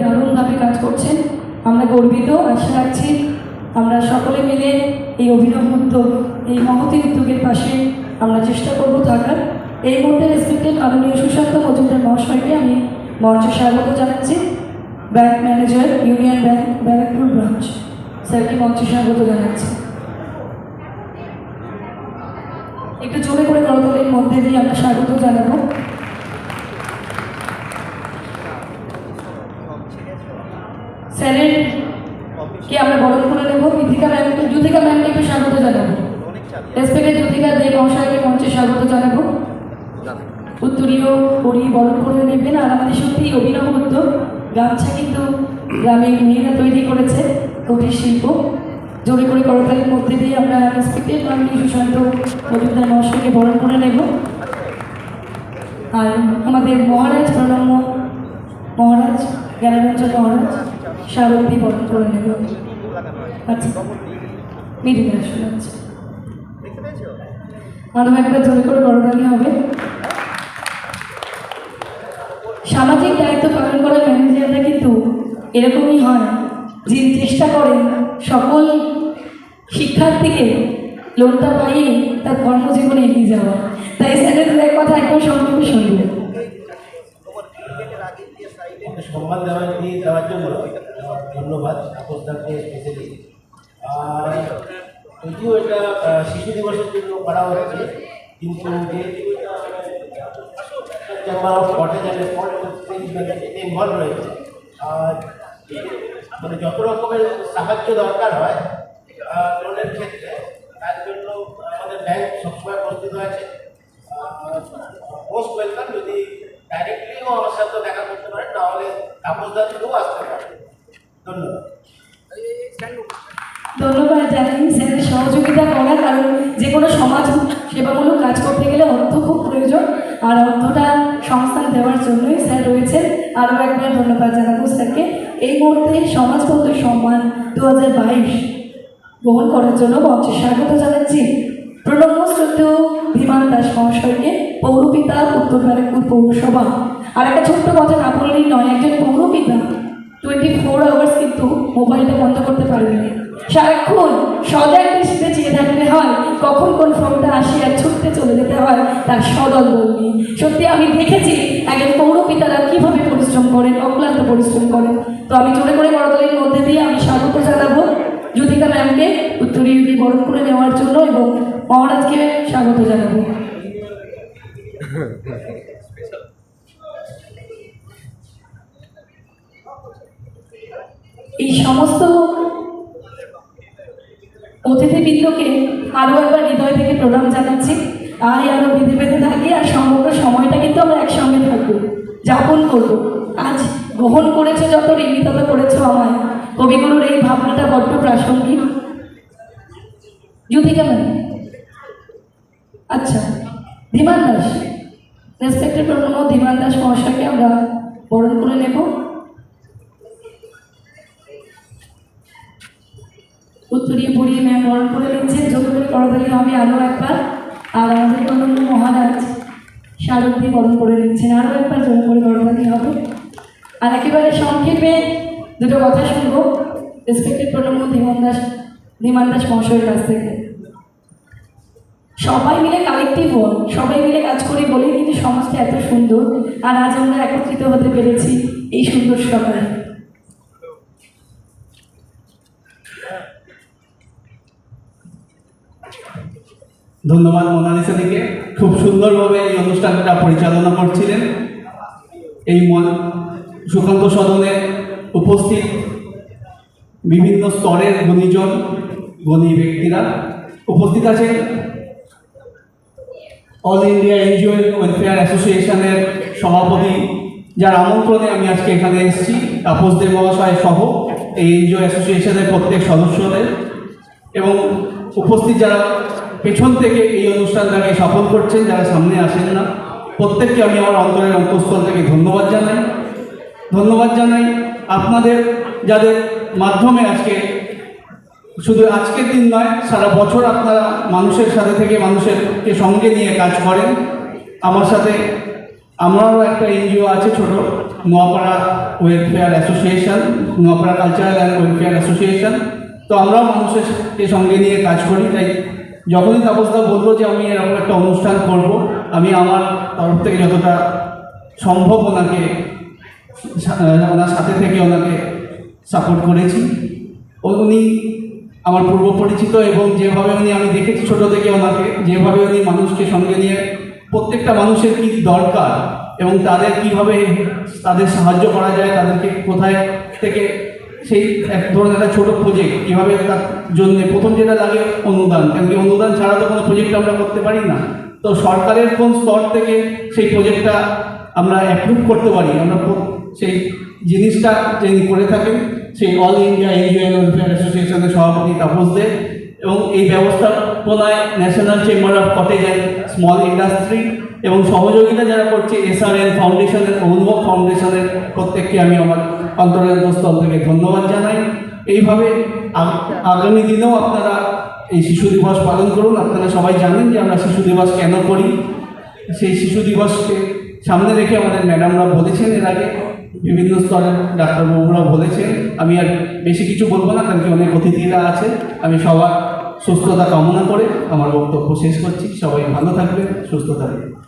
দারুণভাবে কাজ করছেন। আমরা গর্বিত, আশা রাখছি আমরা সকলে মিলে এই অভিনব উদ্যোগ এই মহতি উদ্যোগের পাশে আমরা চেষ্টা করব থাকার। এই মুহূর্তে রেসপেক্টেড মাননীয় সুশান্ত মজুমদার মহাশয়কে আমি মঞ্চে স্বাগত জানাচ্ছি। Bank manager, Union Bank, Barrackpore branch. স্যারকে মঞ্চে স্বাগত জানাচ্ছি। একটু জোরে করে করতলের মধ্যে দিয়ে আমরা স্বাগত জানাব। স্যারের কে আমরা বরণ করে নেব বিধিকা ম্যামকে যুথিকা ম্যামকে একটু স্বাগত জানাব। রেসপেক্টেড যুথিকা দেব মহাশয়কে মঞ্চে স্বাগত জানাব। উত্তরীয় পরি বরণ করে নেবেন আর আমাদের সত্যি অভিনব উদ্যোগ গামছা কিন্তু গ্রামের মেয়েরা তৈরি করেছে কুটির শিল্প। জোরে করে করতালির মধ্যে দিয়ে আমরা রেসপেক্টেড মাননীয় সুশান্ত মজুমদার মহাশয়কে বরণ করে নেব। আর আমাদের মহারাজ প্রণম্য মহারাজ জ্ঞানারঞ্জন মহারাজ স্মারকটি বরণ করে নেব। আচ্ছা আচ্ছা আরও একবার জোরে করে করতালি হবে। সামাজিক দায়িত্ব পালন করা ম্যানেজাররা কিন্তু এরকমই হয় যিনি চেষ্টা করেন সকল শিক্ষার্থীকে লোনটা পাইয়ে তার কর্মজীবনে এগিয়ে যাওয়া। তাই স্যারের এক কথা একদম সম্পর্কে শুনবে সম্মান দেওয়া দিয়ে দেওয়ার জন্য। ধন্যবাদ আপনাদেরকে স্পেশালি আর যদিও এটা শিশু দিবসের জন্য করা হচ্ছে কিন্তু রয়েছে মানে যত রকমের সাহায্য দরকার হয় লোনের ক্ষেত্রে, তার জন্য আমাদের ব্যাংক সবসময় প্রস্তুত আছে মোস্ট ওয়েলকাম যদি ডাইরেক্টলিও আমার সাথে দেখা করতে পারেন, তাহলে তাপসদার থেকেও আসতে পারেন। ধন্যবাদ। জানাই স্যারের সহযোগিতা করা কারণ যে কোনো সমাজ সেবামূলক কাজ করতে গেলে অর্থ খুব প্রয়োজন, আর অর্থটা সংস্থান দেওয়ার জন্যই স্যার রয়েছেন। আরও একবার ধন্যবাদ জানাব স্যারকে। এই মুহূর্তে সমাজবন্ধ সম্মান দু বাইশ গ্রহণ করার জন্য মঞ্চে স্বাগত জানাচ্ছি। প্রণম্য শ্রদ্ধেয় বিমান দাস মহাশয়কে, পৌরপিতা উত্তর ব্যারাকপুর পৌরসভা। আর একটা ছোট্ট কথা না বললেই নয়, একজন পৌরপিতা টোয়েন্টি ফোর আওয়ার্স কিন্তু মোবাইলটা বন্ধ করতে পারবে সারাক্ষণ সজাগ দৃষ্টিতে চেয়ে থাকতে হয়, কখন কোন ফোনটা আসে আর ছুটতে চলে যেতে হয়, তার সদল বল নিয়ে সত্যি, আমি দেখেছি একজন পৌরপিতারা কীভাবে পরিশ্রম করেন, অক্লান্ত পরিশ্রম করেন। তো আমি জোরে করে করতলের মধ্যে দিয়ে আমি স্বাগত জানাব জ্যোতিকা ম্যামকে উত্তরীয় দিয়ে বরণ করে নেওয়ার জন্য এবং মহারাজকে স্বাগত জানাব এই সমস্ত অতিথিবৃন্দকে আরও একবার হৃদয় থেকে প্রণাম জানাচ্ছি। আর আরও বেঁধে বেঁধে থাকি আর সমগ্র সময়টা কিন্তু আমরা একসঙ্গে থাকব যাপন করব। আজ গ্রহণ করেছে যত ঋণী, তত করেছ আমায়। কবিগুরুর এই ভাবনাটা বড্ড প্রাসঙ্গিক। জ্যোতিকা কেমন? আচ্ছা ধীমান দাস। রেসপেক্টেড প্রণব ধীমান দাস মহাশয়কে আমরা বরণ করে নেব। উত্তরীয় পড়িয়ে ম্যাম বরণ করে নিচ্ছে। জোর করে করতালি হবে আরও একবার। আর আমাদের প্রণম্য মহারাজ শারদ দিয়ে বরণ করে নিচ্ছেন। আরও একবার জোর করে করতালি হবে আর একেবারে সংক্ষেপে দুটো কথা শুনব। রেসপেক্টেড প্রণম্য ধীমান দাস ধীমান দাস মহাশয়ের কাছ থেকে। সবাই মিলে কালেকটিভ হন। সবাই মিলে কাজ করি বলেই কিন্তু সমাজটা এত সুন্দর। আর আজ আমরা একত্রিত হতে পেরেছি এই সুন্দর সকালে ধন্যবাদ মোনালিসা দিকে। খুব সুন্দরভাবে এই অনুষ্ঠানটা পরিচালনা করছিলেন। এই সুকান্ত সদনে উপস্থিত বিভিন্ন স্তরের গুণীজন, গণী ব্যক্তিরা উপস্থিত আছেন। অল ইন্ডিয়া এনজিও ওয়েলফেয়ার অ্যাসোসিয়েশনের সভাপতি যার আমন্ত্রণে আমি আজকে এখানে এসেছি, তাপস দেব মহাশয় সহ এই এনজিও অ্যাসোসিয়েশনের প্রত্যেক সদস্যদের। এবং উপস্থিত যারা পেছন থেকে এই অনুষ্ঠানটাকে সফল করছেন যারা সামনে আসেন না। প্রত্যেককে আমি আমার অন্তরের অন্তঃস্থল থেকে ধন্যবাদ জানাই। ধন্যবাদ জানাই আপনাদের, যাদের মাধ্যমে আজকে শুধু আজকের দিন নয়, সারা বছর আপনারা মানুষের সাথে থেকে মানুষেরকে সঙ্গে নিয়ে কাজ করেন। আমার সাথে আমারও একটা এনজিও আছে ছোট, Noapara welfare association Noapara cultural and welfare association তো আমরাও মানুষকে সঙ্গে নিয়ে কাজ করি, তাই যখনই তাপসদা বলল যে আমি এরকম একটা অনুষ্ঠান করব, আমি আমার তরফ থেকে যতটা সম্ভব ওনাকে ওনার সাথে থেকে ওনাকে সাপোর্ট করেছি। উনি আমার পূর্ব পরিচিত এবং যেভাবে উনি, আমি দেখেছি ছোট থেকে ওনাকে, যেভাবে উনি মানুষকে সঙ্গে নিয়ে, প্রত্যেকটা মানুষের কি দরকার এবং তাদের কীভাবে তাদের সাহায্য করা যায়, তাদেরকে কোথায় থেকে সেই এক ধরনের একটা ছোটো প্রজেক্ট কীভাবে তার জন্য প্রথম যেটা লাগে অনুদান কেন কি অনুদান ছাড়া তো কোনো প্রজেক্ট আমরা করতে পারি না। তো সরকারের কোন স্তর থেকে সেই প্রজেক্টটা আমরা অ্যাপ্রুভ করতে পারি? আমরা সেই জিনিসটা যিনি করে থাকেন, সেই অল ইন্ডিয়া এনজিও ওয়েলফেয়ার অ্যাসোসিয়েশনের সভাপতি তাপস দে, এবং এই ব্যবস্থাপনায় national chamber of cottage and small industry এবং সহযোগিতা যারা করছে এসআরএন ফাউন্ডেশনের অনুভব ফাউন্ডেশনের প্রত্যেককে আমি আমার অন্তর্গতস্থল থেকে ধন্যবাদ জানাই। এইভাবে আগ- আগামী দিনেও আপনারা এই শিশু দিবস পালন করুন। আপনারা সবাই জানেন যে আমরা শিশু দিবস কেন করি। সেই শিশু দিবসকে সামনে রেখে আমাদের ম্যাডামরা বলেছেন, এর আগে বিভিন্ন স্তরের ডাক্তারবাবুরা বলেছেন। আমি আর বেশি কিছু বলব না, কারণ কি অনেক অতিথিরা আছে আমি সবার সুস্থতা কামনা করে আমার বক্তব্য শেষ করছি। সবাই ভালো থাকবেন, সুস্থ থাকবেন।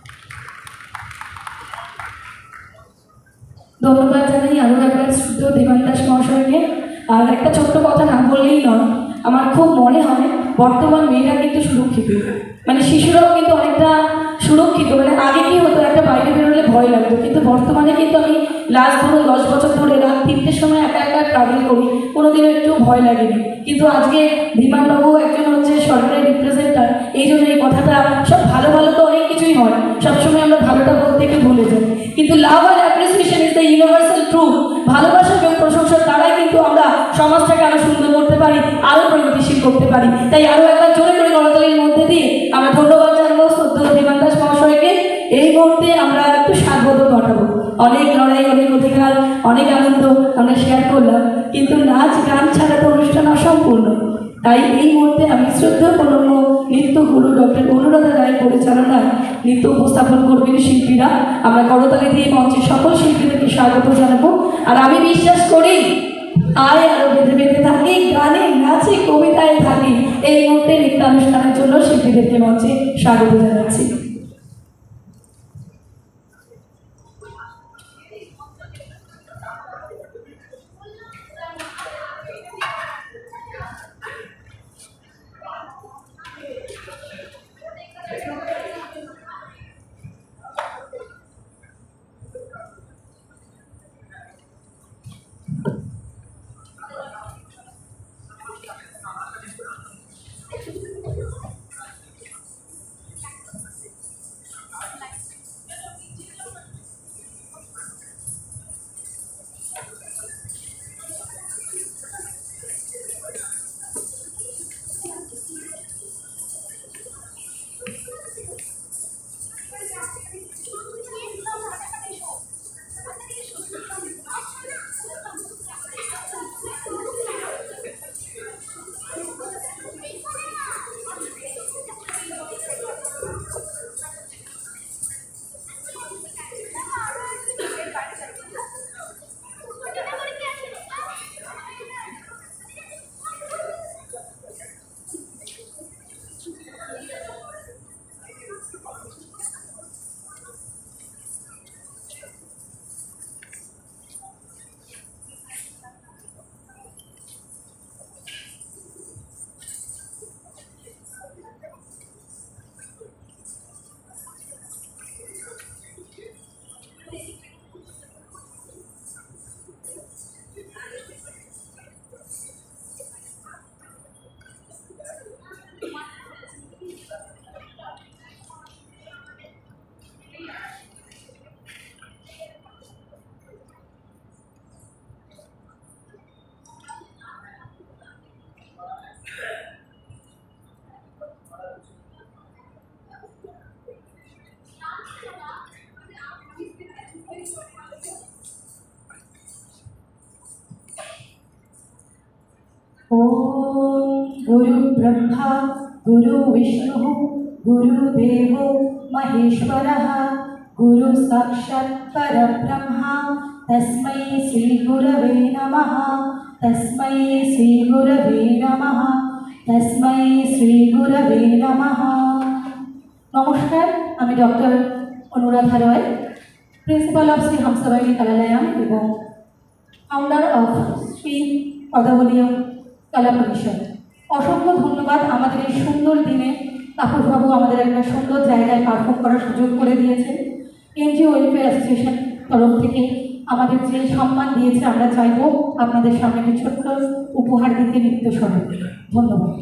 ধন্যবাদ জানাই আরও একবার শুদ্ধ দেবান দাস মহাশয়কে। আর একটা ছোট্ট কথা না বললেই নয়, আমার খুব মনে হয় বর্তমান মেয়েরা কিন্তু সুরক্ষিত। মানে শিশুরাও কিন্তু অনেকটা সুরক্ষিত মানে আগে কি হতো, একটা বাইরে বেরোলে ভয় লাগতো, কিন্তু বর্তমানে কিন্তু আমি লাস্ট ধরুন দশ বছর ধরে রাত তিনটের সময় একা একা ট্রাভেল করি, কোনোদিনও একটু ভয় লাগেনি। কিন্তু আজকে বিমানবাবু একজন হচ্ছে সরকারি রিপ্রেজেন্টার এই জন্য এই কথাটা সব ভালো ভালো তো অনেক কিছুই হয়, সবসময় আমরা ভালোটা বলতে একটু ভুলে যাই। কিন্তু love and appreciation universal truth ভালোবাসা এবং প্রশংসার দ্বারাই কিন্তু আমরা সমাজটাকে আরও সুন্দর করতে পারি, আরও প্রগতিশীল করতে পারি। তাই আরও একবার জোরে করে করতালির মধ্যে দিয়ে আমরা ধন্যবাদ জানাব সদ্য বিমান দাস মহাশয়কে। এই মুহূর্তে আমরা একটু স্বাগত ঘটাবো অনেক লড়াই, অনেক অধিকার, অনেক আনন্দ আমরা শেয়ার করলাম। কিন্তু নাচ, গান ছাড়া তো অনুষ্ঠান অসম্পূর্ণ। তাই এই মুহূর্তে আমি শ্রদ্ধা প্রণম্য নৃত্য গুরু ডক্টর অনুরাধা রায় পরিচালনায় নৃত্য উপস্থাপন করবেন শিল্পীরা, আমরা করতালি দিয়ে মঞ্চের সকল শিল্পীদেরকে স্বাগত জানাব। আর আমি বিশ্বাস করি, আয় আরও বেঁধে বেঁধে থাকি, গানে নাচে কবিতায় থাকি, এই মুহূর্তে নৃত্যানুষ্ঠানের জন্য শিল্পীদেরকে মঞ্চে স্বাগত জানাচ্ছি। ॐ गुरुब्रह्मा गुरुविष्णुः गुरुदेवो महेश्वरः गुरुसाक्षात् परब्रह्मा तस्मै श्रीगुरवे नमः तस्मै श्रीगुरवे नमः तस्मै श्रीगुरवे नमः নমস্কার আমি doctor Anuradha Roy principal of Shri Hamsabari Kalalayam এবং ফাউন্ডার অফ শ্রী পদাবলীয় কলা পরিষদ অসংখ্য ধন্যবাদ আমাদের এই সুন্দর দিনে। তাপসবাবু আমাদের একটা সুন্দর জায়গায় পারফর্ম করার সুযোগ করে দিয়েছেন। এনজিও ওয়েলফেয়ার অ্যাসোসিয়েশন তরফ থেকে আমাদের যে সম্মান দিয়েছে আমরা চাইব আপনাদের সামনে ছোট্ট উপহার দিতে নিত্য সহ ধন্যবাদ।